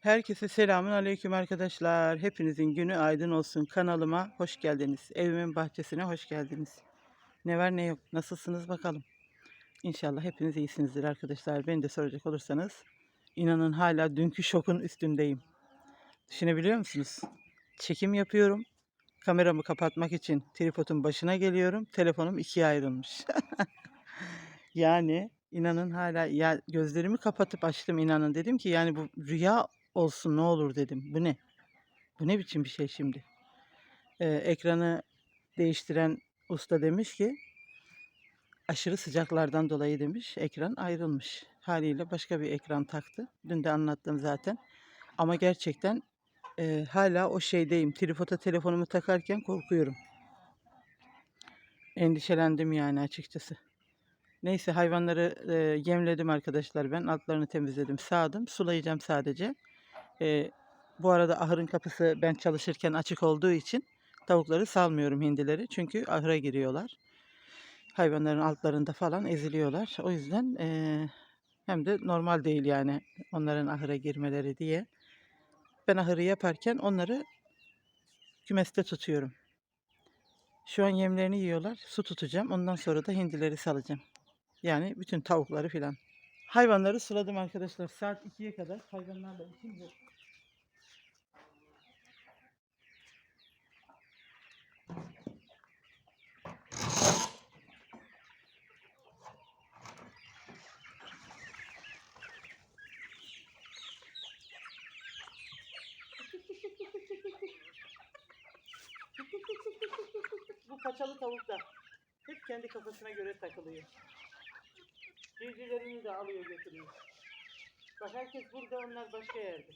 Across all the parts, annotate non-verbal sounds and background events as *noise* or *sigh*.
Herkese selamun aleyküm arkadaşlar. Hepinizin günü aydın olsun. Kanalıma hoş geldiniz. Evimin bahçesine hoş geldiniz. Ne var ne yok. Nasılsınız bakalım. İnşallah hepiniz iyisinizdir arkadaşlar. Beni de soracak olursanız inanın hala dünkü şokun üstündeyim. Düşünebiliyor musunuz? Çekim yapıyorum. Kameramı kapatmak için tripodun başına geliyorum. Telefonum ikiye ayrılmış. *laughs* yani inanın hala ya gözlerimi kapatıp açtım inanın dedim ki yani bu rüya olsun ne olur dedim. Bu ne? Bu ne biçim bir şey şimdi? Ee, ekranı değiştiren usta demiş ki aşırı sıcaklardan dolayı demiş ekran ayrılmış. Haliyle başka bir ekran taktı. Dün de anlattım zaten. Ama gerçekten e, hala o şeydeyim. Tripoda telefonumu takarken korkuyorum. Endişelendim yani açıkçası. Neyse hayvanları e, yemledim arkadaşlar ben. Altlarını temizledim, sağdım. Sulayacağım sadece. E, bu arada ahırın kapısı ben çalışırken açık olduğu için tavukları salmıyorum hindileri. Çünkü ahıra giriyorlar. Hayvanların altlarında falan eziliyorlar. O yüzden e, hem de normal değil yani onların ahıra girmeleri diye. Ben ahırı yaparken onları kümeste tutuyorum. Şu an yemlerini yiyorlar. Su tutacağım. Ondan sonra da hindileri salacağım. Yani bütün tavukları filan. Hayvanları suladım arkadaşlar. Saat 2'ye kadar hayvanlarla işim yok. Bu paçalı tavuk da hep kendi kafasına göre takılıyor. Civcivlerini de alıyor götürüyor. Bak herkes burada onlar başka yerde.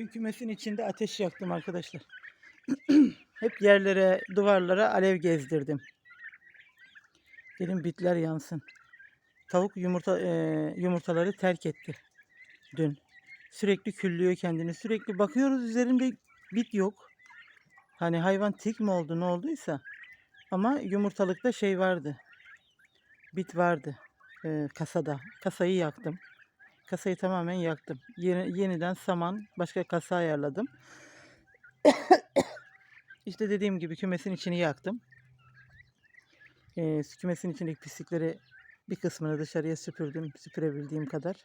Dün kümesin içinde ateş yaktım arkadaşlar. *clears throat* Hep yerlere, duvarlara alev gezdirdim. Dedim bitler yansın. Tavuk yumurta e, yumurtaları terk etti dün. Sürekli küllüyor kendini. Sürekli bakıyoruz üzerinde bit yok. Hani hayvan tik mi oldu ne olduysa. Ama yumurtalıkta şey vardı. Bit vardı e, kasada. Kasayı yaktım. Kasayı tamamen yaktım. Yeni, yeniden saman başka kasa ayarladım. işte dediğim gibi kümesin içini yaktım. E, kümesin içindeki pislikleri bir kısmını dışarıya süpürdüm. Süpürebildiğim kadar.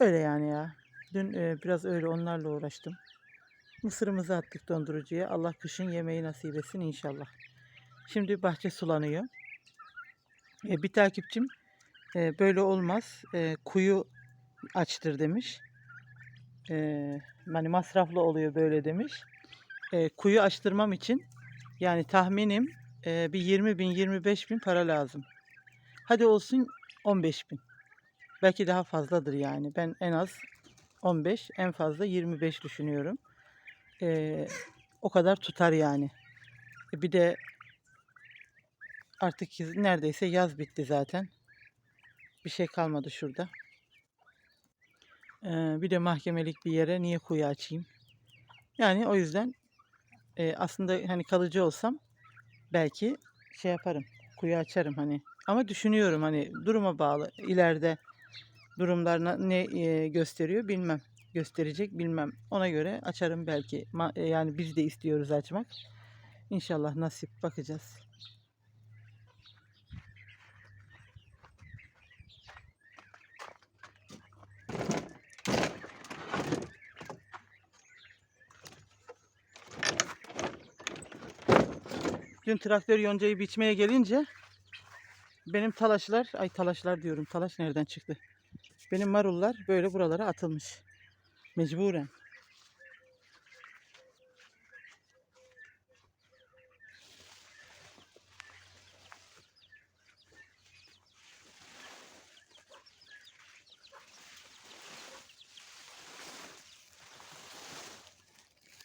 Öyle yani ya. Dün e, biraz öyle onlarla uğraştım. Mısırımızı attık dondurucuya. Allah kışın yemeği nasip etsin inşallah. Şimdi bahçe sulanıyor. E, bir takipçim e, böyle olmaz. E, kuyu açtır demiş. E, yani masraflı oluyor böyle demiş. E, kuyu açtırmam için yani tahminim e, bir 20 bin 25 bin para lazım. Hadi olsun 15 bin. Belki daha fazladır yani. Ben en az 15 en fazla 25 düşünüyorum. Ee, o kadar tutar yani. E, Bir de artık neredeyse yaz bitti zaten. Bir şey kalmadı şurada. Ee, bir de mahkemelik bir yere niye kuyu açayım? Yani o yüzden e, aslında hani kalıcı olsam belki şey yaparım. Kuyu açarım hani. Ama düşünüyorum hani duruma bağlı. ileride durumlar na- ne e, gösteriyor bilmem. Gösterecek bilmem. Ona göre açarım belki. Ma- e, yani biz de istiyoruz açmak. İnşallah nasip bakacağız. Dün traktör yoncayı biçmeye gelince benim talaşlar, ay talaşlar diyorum. Talaş nereden çıktı? Benim marullar böyle buralara atılmış. Mecburen.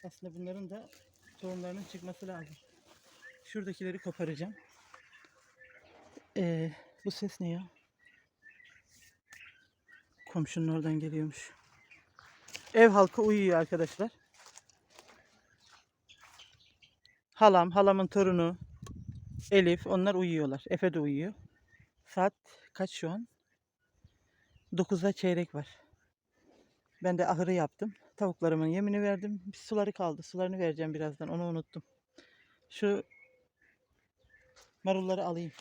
Aslında bunların da sorunlarının çıkması lazım. Şuradakileri koparacağım. Ee, bu ses ne ya? Komşunun oradan geliyormuş. Ev halkı uyuyor arkadaşlar. Halam, halamın torunu, Elif onlar uyuyorlar. Efe de uyuyor. Saat kaç şu an? 9'da çeyrek var. Ben de ahırı yaptım. Tavuklarımın yemini verdim. Bir suları kaldı. Sularını vereceğim birazdan. Onu unuttum. Şu marulları alayım.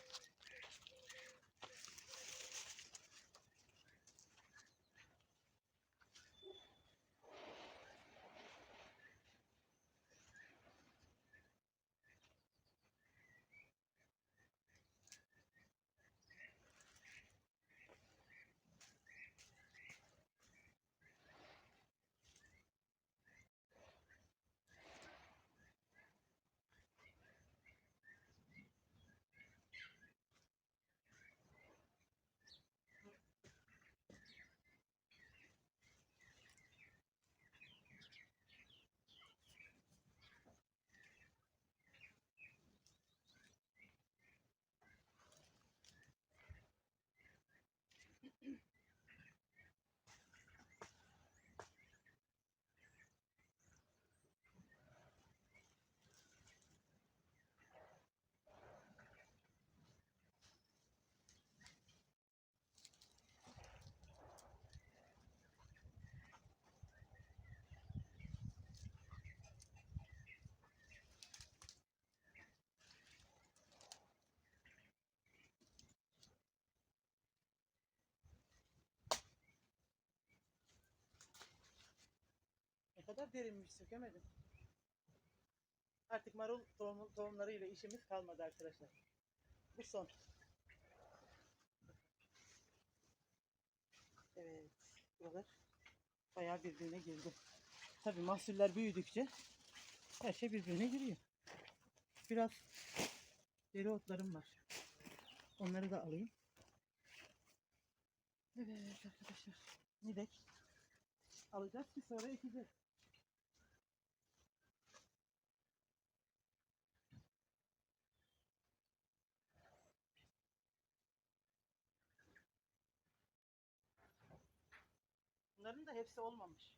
Kadar derinmiş sökemedim. Artık marul tohum, tohumlarıyla işimiz kalmadı arkadaşlar. Bu son. Evet. Buralar bayağı birbirine girdi. Tabii mahsuller büyüdükçe her şey birbirine giriyor. Biraz deri otlarım var. Onları da alayım. Evet arkadaşlar. Nidek alacağız ki sonra ekeceğiz. Bunların da hepsi olmamış.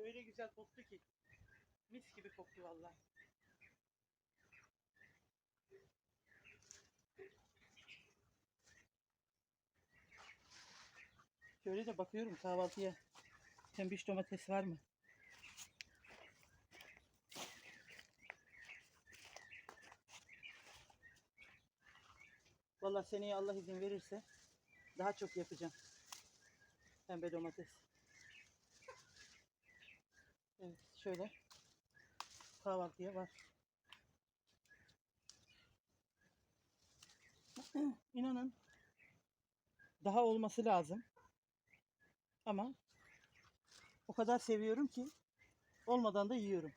Ay öyle güzel koktu ki. Mis gibi koktu vallahi. Şöyle de bakıyorum kahvaltıya. Pembiş domates var mı? Vallahi seneye Allah izin verirse daha çok yapacağım. Pembe domates. Evet şöyle kahvaltıya var. *clears throat* İnanın daha olması lazım. Ama o kadar seviyorum ki olmadan da yiyorum.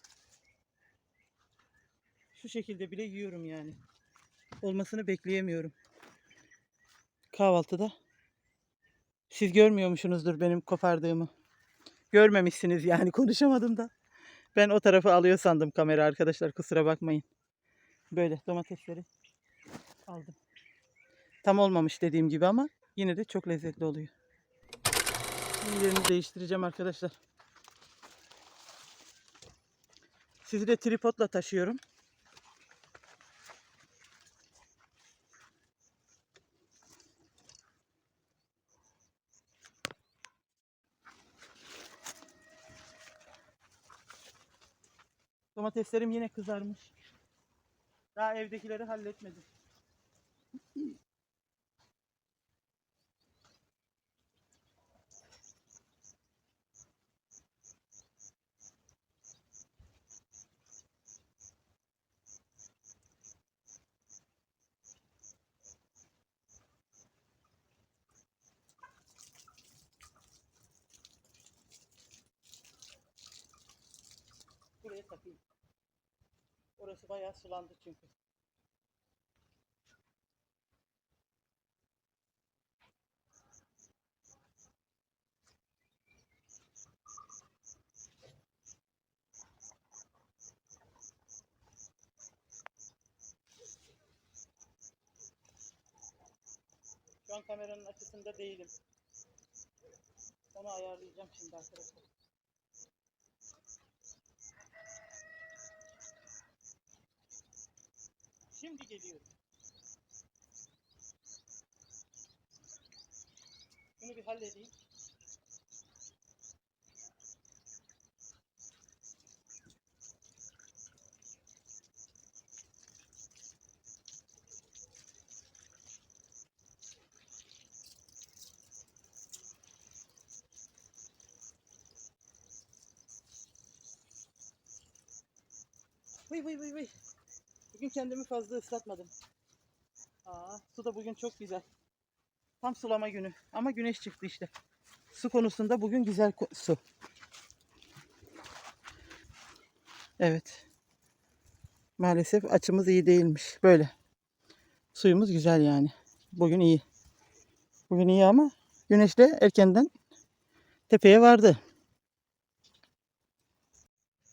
Şu şekilde bile yiyorum yani. Olmasını bekleyemiyorum. Kahvaltıda. Siz görmüyormuşsunuzdur benim kopardığımı. Görmemişsiniz yani konuşamadım da. Ben o tarafı alıyor sandım kamera arkadaşlar kusura bakmayın. Böyle domatesleri aldım. Tam olmamış dediğim gibi ama yine de çok lezzetli oluyor. Yerini değiştireceğim arkadaşlar. Sizi de tripodla taşıyorum. Domateslerim yine kızarmış. Daha evdekileri halletmedim. Buraya takayım. Orası bayağı sulandı çünkü. Şu an kameranın açısında değilim. Onu ayarlayacağım şimdi arkadaşlar. Şimdi geliyorum. Bunu bir halledeyim. Vıy vıy vıy vıy. Bugün kendimi fazla ıslatmadım. Aa, su da bugün çok güzel. Tam sulama günü. Ama güneş çıktı işte. Su konusunda bugün güzel su. Evet. Maalesef açımız iyi değilmiş. Böyle. Suyumuz güzel yani. Bugün iyi. Bugün iyi ama güneş de erkenden tepeye vardı.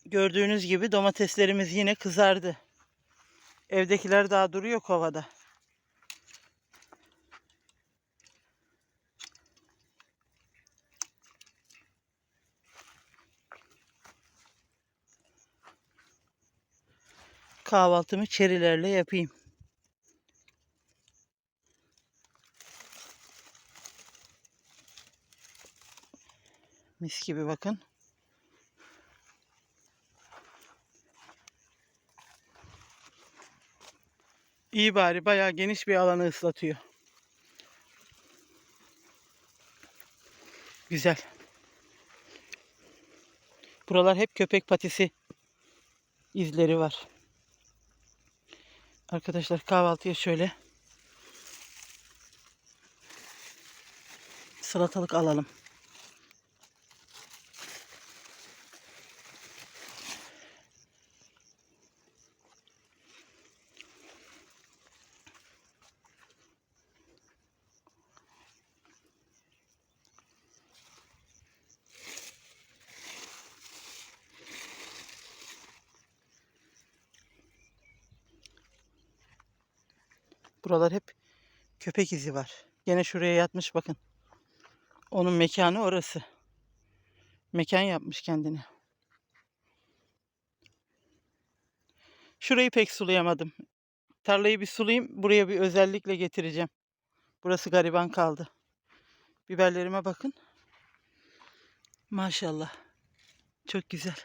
Gördüğünüz gibi domateslerimiz yine kızardı. Evdekiler daha duruyor kovada. Kahvaltımı çerilerle yapayım. Mis gibi bakın. İyi bari bayağı geniş bir alanı ıslatıyor. Güzel. Buralar hep köpek patisi izleri var. Arkadaşlar kahvaltıya şöyle salatalık alalım. Buralar hep köpek izi var. Gene şuraya yatmış bakın. Onun mekanı orası. Mekan yapmış kendine. Şurayı pek sulayamadım. Tarlayı bir sulayayım. Buraya bir özellikle getireceğim. Burası gariban kaldı. Biberlerime bakın. Maşallah. Çok güzel.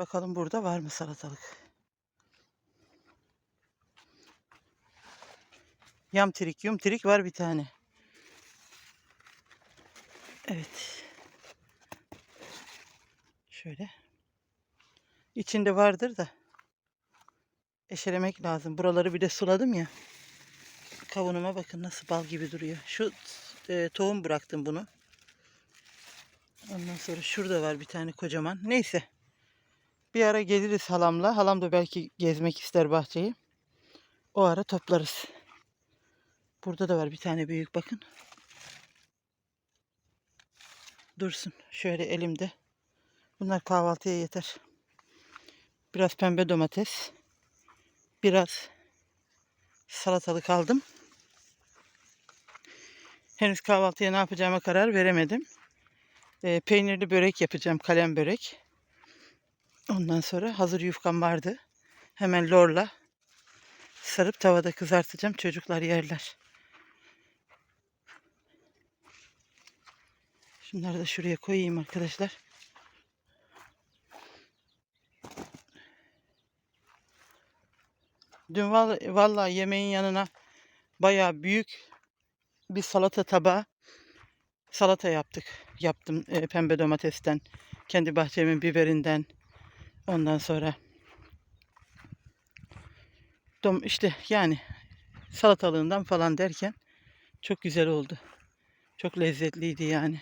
Bakalım burada var mı salatalık? Yamtirik, yumtirik var bir tane. Evet. Şöyle. İçinde vardır da. Eşelemek lazım. Buraları bir de suladım ya. Kavunuma bakın nasıl bal gibi duruyor. Şu e, tohum bıraktım bunu. Ondan sonra şurada var bir tane kocaman. Neyse. Bir ara geliriz halamla. Halam da belki gezmek ister bahçeyi. O ara toplarız. Burada da var bir tane büyük bakın. Dursun. Şöyle elimde. Bunlar kahvaltıya yeter. Biraz pembe domates. Biraz salatalık aldım. Henüz kahvaltıya ne yapacağıma karar veremedim. Ee, peynirli börek yapacağım. Kalem börek. Ondan sonra hazır yufkam vardı. Hemen lorla sarıp tavada kızartacağım. Çocuklar yerler. Şunları da şuraya koyayım arkadaşlar. Dün vallahi yemeğin yanına bayağı büyük bir salata tabağı salata yaptık. Yaptım e, pembe domatesten, kendi bahçemin biberinden. Ondan sonra dom işte yani salatalığından falan derken çok güzel oldu. Çok lezzetliydi yani.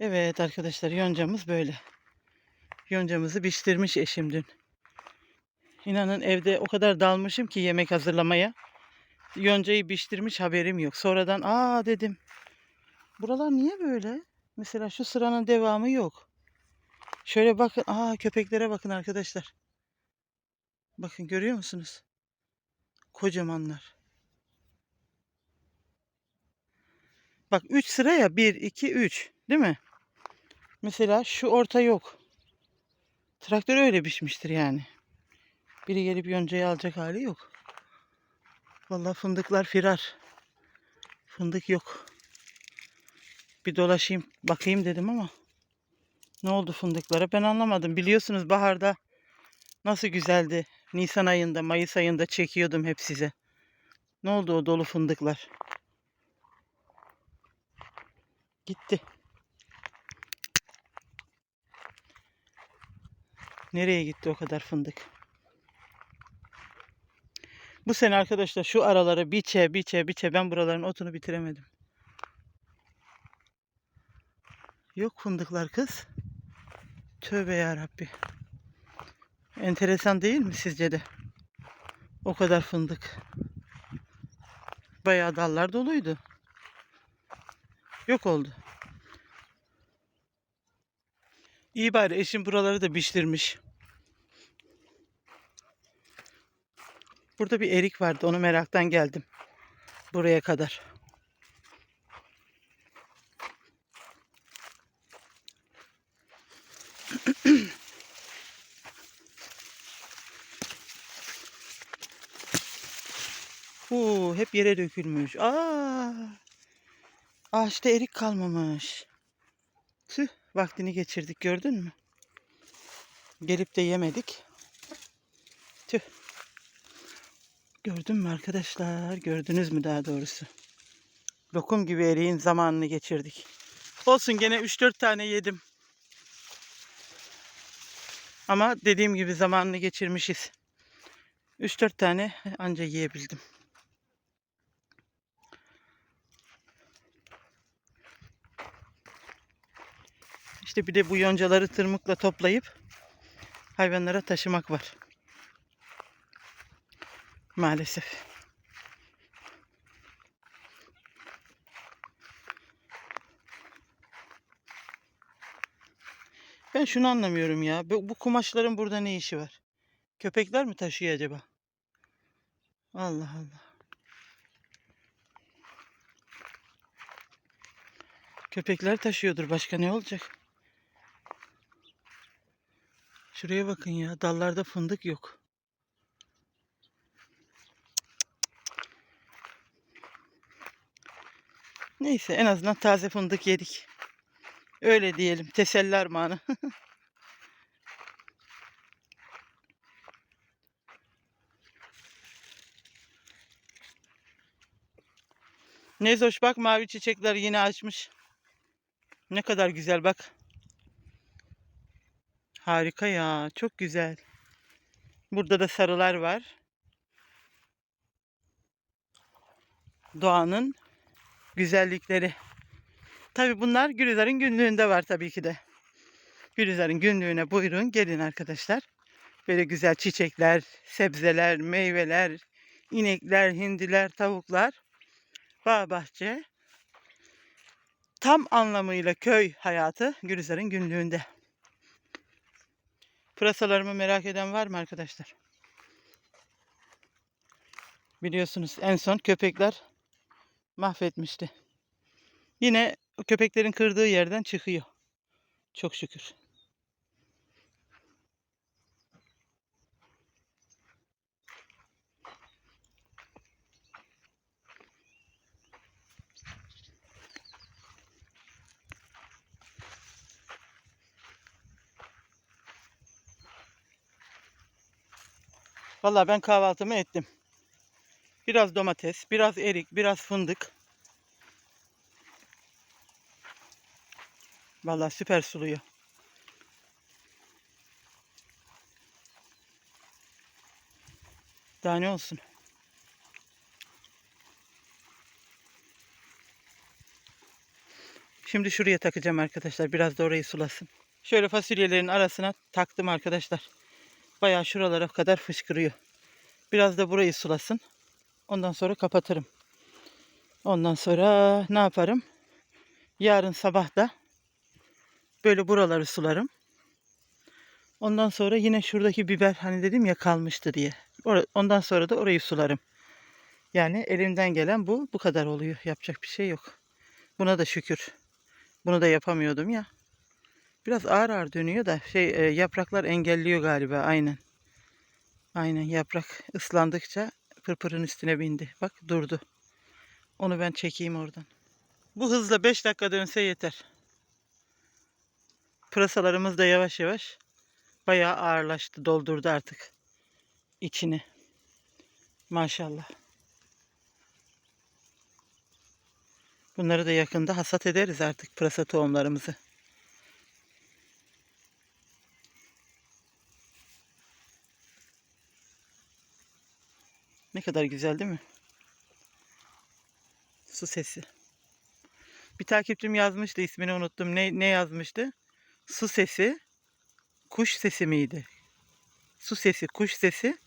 Evet arkadaşlar yoncamız böyle. Yoncamızı pişirmiş eşim dün. İnanın evde o kadar dalmışım ki yemek hazırlamaya. Yoncayı pişirmiş haberim yok. Sonradan aa dedim. Buralar niye böyle? Mesela şu sıranın devamı yok. Şöyle bakın. Aa köpeklere bakın arkadaşlar. Bakın görüyor musunuz? Kocamanlar. Bak 3 sıra ya 1, 2, 3 değil mi? Mesela şu orta yok. Traktör öyle biçmiştir yani. Biri gelip yoncayı alacak hali yok. Vallahi fındıklar firar. Fındık yok. Bir dolaşayım bakayım dedim ama ne oldu fındıklara ben anlamadım. Biliyorsunuz baharda nasıl güzeldi. Nisan ayında, Mayıs ayında çekiyordum hep size. Ne oldu o dolu fındıklar? Gitti. Nereye gitti o kadar fındık? Bu sene arkadaşlar şu araları biçe biçe biçe ben buraların otunu bitiremedim. Yok fındıklar kız. Tövbe ya Rabbi. Enteresan değil mi sizce de? O kadar fındık. Bayağı dallar doluydu. Yok oldu. İyi bari eşim buraları da biçtirmiş. Burada bir erik vardı. Onu meraktan geldim. Buraya kadar. *clears throat* Huu, hep yere dökülmüş. Aa, ağaçta erik kalmamış. Tüh, vaktini geçirdik gördün mü? Gelip de yemedik. Tüh. Gördün mü arkadaşlar? Gördünüz mü daha doğrusu? Lokum gibi eriğin zamanını geçirdik. Olsun gene 3-4 tane yedim. Ama dediğim gibi zamanını geçirmişiz. 3-4 tane anca yiyebildim. İşte bir de bu yoncaları tırmıkla toplayıp hayvanlara taşımak var. Maalesef. Ben şunu anlamıyorum ya. Bu, bu kumaşların burada ne işi var? Köpekler mi taşıyor acaba? Allah Allah. Köpekler taşıyordur. Başka ne olacak? Şuraya bakın ya. Dallarda fındık yok. Neyse en azından taze fındık yedik. Öyle diyelim. Teselli armağanı. *laughs* Neyse hoş bak mavi çiçekler yine açmış. Ne kadar güzel bak. Harika ya. Çok güzel. Burada da sarılar var. Doğanın güzellikleri. Tabi bunlar Gülizar'ın günlüğünde var tabii ki de. Gülizar'ın günlüğüne buyurun gelin arkadaşlar. Böyle güzel çiçekler, sebzeler, meyveler, inekler, hindiler, tavuklar, bağ bahçe. Tam anlamıyla köy hayatı Gülizar'ın günlüğünde. Pırasalarımı merak eden var mı arkadaşlar? Biliyorsunuz en son köpekler mahvetmişti. Yine köpeklerin kırdığı yerden çıkıyor. Çok şükür. Valla ben kahvaltımı ettim. Biraz domates, biraz erik, biraz fındık. Vallahi süper suluyor. Daha ne olsun? Şimdi şuraya takacağım arkadaşlar. Biraz da orayı sulasın. Şöyle fasulyelerin arasına taktım arkadaşlar. Bayağı şuralara kadar fışkırıyor. Biraz da burayı sulasın. Ondan sonra kapatırım. Ondan sonra ne yaparım? Yarın sabah da böyle buraları sularım. Ondan sonra yine şuradaki biber hani dedim ya kalmıştı diye. Ondan sonra da orayı sularım. Yani elimden gelen bu. Bu kadar oluyor. Yapacak bir şey yok. Buna da şükür. Bunu da yapamıyordum ya. Biraz ağır ağır dönüyor da şey e, yapraklar engelliyor galiba aynen. Aynen yaprak ıslandıkça pırpırın üstüne bindi. Bak durdu. Onu ben çekeyim oradan. Bu hızla 5 dakika dönse yeter. Pırasalarımız da yavaş yavaş bayağı ağırlaştı. Doldurdu artık içini. Maşallah. Bunları da yakında hasat ederiz artık pırasa tohumlarımızı. Ne kadar güzel değil mi? Su sesi. Bir takipçim yazmıştı ismini unuttum. Ne, ne yazmıştı? Su sesi, kuş sesi miydi? Su sesi, kuş sesi.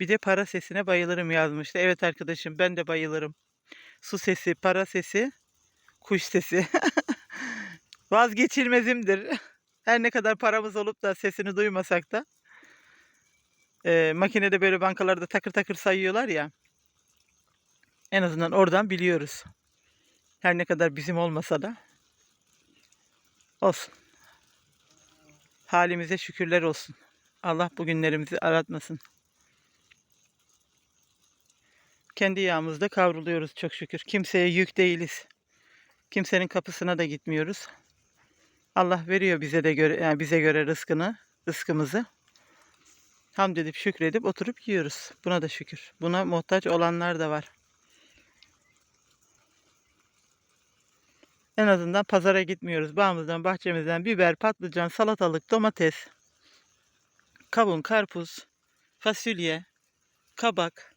Bir de para sesine bayılırım yazmıştı. Evet arkadaşım ben de bayılırım. Su sesi, para sesi, kuş sesi. *laughs* Vazgeçilmezimdir. Her ne kadar paramız olup da sesini duymasak da. Eee, makinede böyle bankalarda takır takır sayıyorlar ya. En azından oradan biliyoruz. Her ne kadar bizim olmasa da. Olsun. Halimize şükürler olsun. Allah bugünlerimizi aratmasın. Kendi yağımızda kavruluyoruz çok şükür. Kimseye yük değiliz. Kimsenin kapısına da gitmiyoruz. Allah veriyor bize de göre yani bize göre rızkını, rızkımızı. Hamd edip şükredip oturup yiyoruz. Buna da şükür. Buna muhtaç olanlar da var. En azından pazara gitmiyoruz. Bağımızdan, bahçemizden biber, patlıcan, salatalık, domates, kavun, karpuz, fasulye, kabak.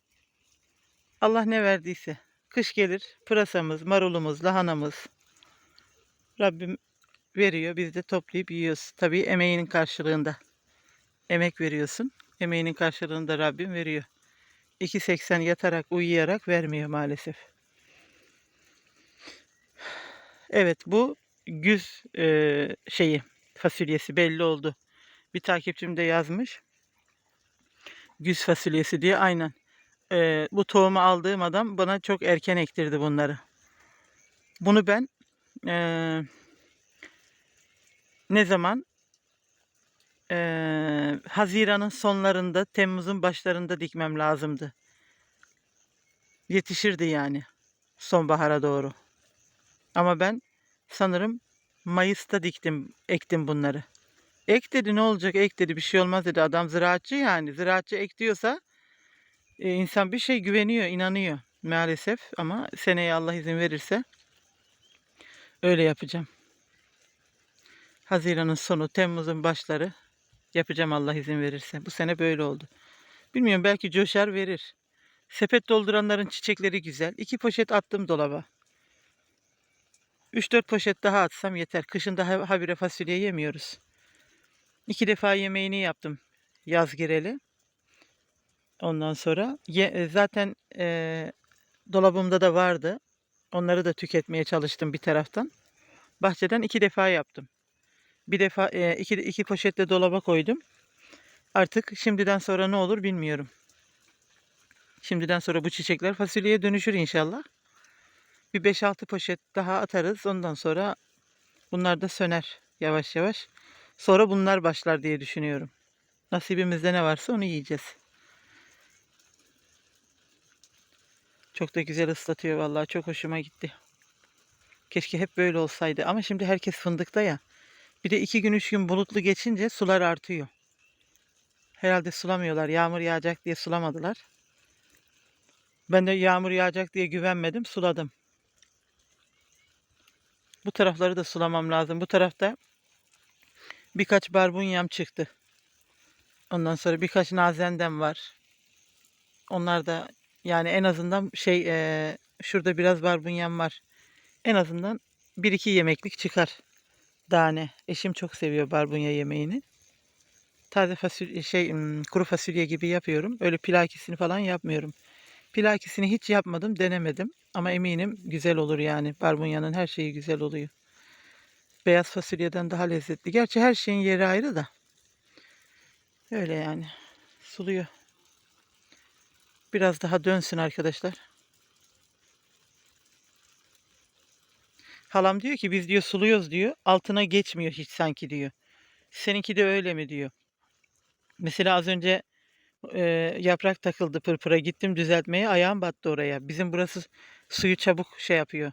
Allah ne verdiyse. Kış gelir pırasamız, marulumuz, lahanamız. Rabbim veriyor. Biz de toplayıp yiyoruz. Tabii emeğinin karşılığında. Emek veriyorsun. Emeğinin karşılığını da Rabbim veriyor. 2.80 yatarak, uyuyarak vermiyor maalesef. Evet bu güz e, şeyi fasulyesi belli oldu. Bir takipçim de yazmış. Güz fasulyesi diye aynen. E, bu tohumu aldığım adam bana çok erken ektirdi bunları. Bunu ben e, ne zaman Eee, Haziran'ın sonlarında, Temmuz'un başlarında dikmem lazımdı. Yetişirdi yani sonbahara doğru. Ama ben sanırım Mayıs'ta diktim, ektim bunları. Ek dedi ne olacak ek dedi bir şey olmaz dedi. Adam ziraatçı yani. Ziraatçı ek diyorsa e, insan bir şey güveniyor, inanıyor maalesef. Ama seneye Allah izin verirse öyle yapacağım. Haziran'ın sonu, Temmuz'un başları Yapacağım Allah izin verirse. Bu sene böyle oldu. Bilmiyorum belki coşar verir. Sepet dolduranların çiçekleri güzel. İki poşet attım dolaba. 3-4 poşet daha atsam yeter. Kışın daha habire fasulye yemiyoruz. İki defa yemeğini yaptım yaz gireli. Ondan sonra ye, e, zaten e, dolabımda da vardı. Onları da tüketmeye çalıştım bir taraftan. Bahçeden iki defa yaptım. Bir defa e, iki, iki poşetle dolaba koydum. Artık şimdiden sonra ne olur bilmiyorum. Şimdiden sonra bu çiçekler fasulyeye dönüşür inşallah. Bir 5-6 poşet daha atarız. Ondan sonra bunlar da söner yavaş yavaş. Sonra bunlar başlar diye düşünüyorum. Nasibimizde ne varsa onu yiyeceğiz. Çok da güzel ıslatıyor vallahi. Çok hoşuma gitti. Keşke hep böyle olsaydı. Ama şimdi herkes fındıkta ya. Bir de iki gün üç gün bulutlu geçince sular artıyor. Herhalde sulamıyorlar. Yağmur yağacak diye sulamadılar. Ben de yağmur yağacak diye güvenmedim. Suladım. Bu tarafları da sulamam lazım. Bu tarafta birkaç barbunyam çıktı. Ondan sonra birkaç nazendem var. Onlar da yani en azından şey eee, şurada biraz barbunyam var. En azından bir iki yemeklik çıkar. Tane. Eşim çok seviyor barbunya yemeğini. Taze fasulye şey ım, kuru fasulye gibi yapıyorum. Öyle pilakisini falan yapmıyorum. Pilakisini hiç yapmadım, denemedim. Ama eminim güzel olur yani. Barbunyanın her şeyi güzel oluyor. Beyaz fasulyeden daha lezzetli. Gerçi her şeyin yeri ayrı da. Öyle yani. Suluyor. Biraz daha dönsün arkadaşlar. Halam diyor ki biz diyor suluyoruz diyor. Altına geçmiyor hiç sanki diyor. Seninki de öyle mi diyor. Mesela az önce e, yaprak takıldı pırpıra gittim düzeltmeye ayağım battı oraya. Bizim burası suyu çabuk şey yapıyor.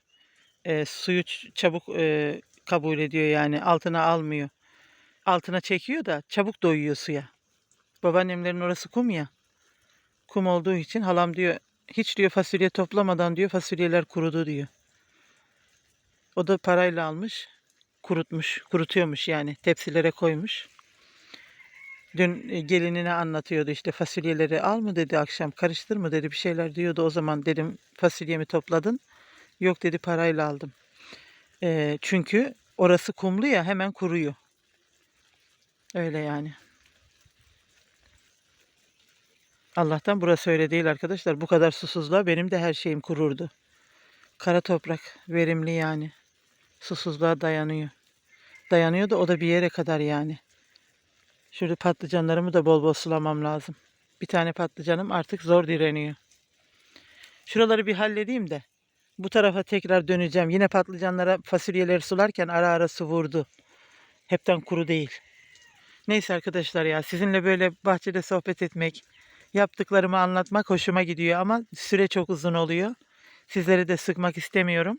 E, suyu çabuk e, kabul ediyor yani altına almıyor. Altına çekiyor da çabuk doyuyor suya. Babaannemlerin orası kum ya. Kum olduğu için halam diyor hiç diyor fasulye toplamadan diyor fasulyeler kurudu diyor. O da parayla almış, kurutmuş, kurutuyormuş yani tepsilere koymuş. Dün e, gelinine anlatıyordu işte fasulyeleri al mı dedi akşam karıştır mı dedi bir şeyler diyordu. O zaman dedim fasulyemi topladın. Yok dedi parayla aldım. Ee, çünkü orası kumlu ya hemen kuruyor. Öyle yani. Allah'tan burası öyle değil arkadaşlar. Bu kadar susuzluğa benim de her şeyim kururdu. Kara toprak verimli yani. Susuzluğa dayanıyor. Dayanıyor da o da bir yere kadar yani. Şurada patlıcanlarımı da bol bol sulamam lazım. Bir tane patlıcanım artık zor direniyor. Şuraları bir halledeyim de bu tarafa tekrar döneceğim. Yine patlıcanlara fasulyeleri sularken ara ara su vurdu. Hepten kuru değil. Neyse arkadaşlar ya sizinle böyle bahçede sohbet etmek, yaptıklarımı anlatmak hoşuma gidiyor ama süre çok uzun oluyor. Sizleri de sıkmak istemiyorum.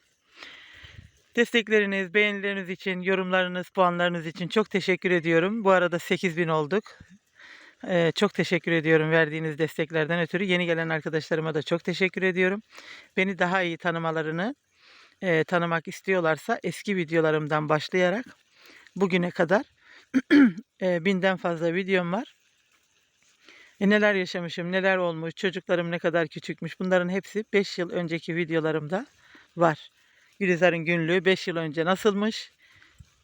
Destekleriniz, beğenileriniz için, yorumlarınız, puanlarınız için çok teşekkür ediyorum. Bu arada 8000 olduk. Ee, çok teşekkür ediyorum verdiğiniz desteklerden ötürü. Yeni gelen arkadaşlarıma da çok teşekkür ediyorum. Beni daha iyi tanımalarını, e, tanımak istiyorlarsa eski videolarımdan başlayarak bugüne kadar *clears throat* e, binden fazla videom var. E, neler yaşamışım, neler olmuş, çocuklarım ne kadar küçükmüş bunların hepsi 5 yıl önceki videolarımda var. Gülizar'ın günlüğü 5 yıl önce nasılmış,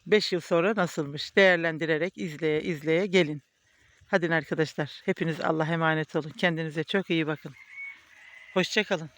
5 yıl sonra nasılmış değerlendirerek izleye izleye gelin. Hadi arkadaşlar hepiniz Allah'a emanet olun. Kendinize çok iyi bakın. Hoşçakalın.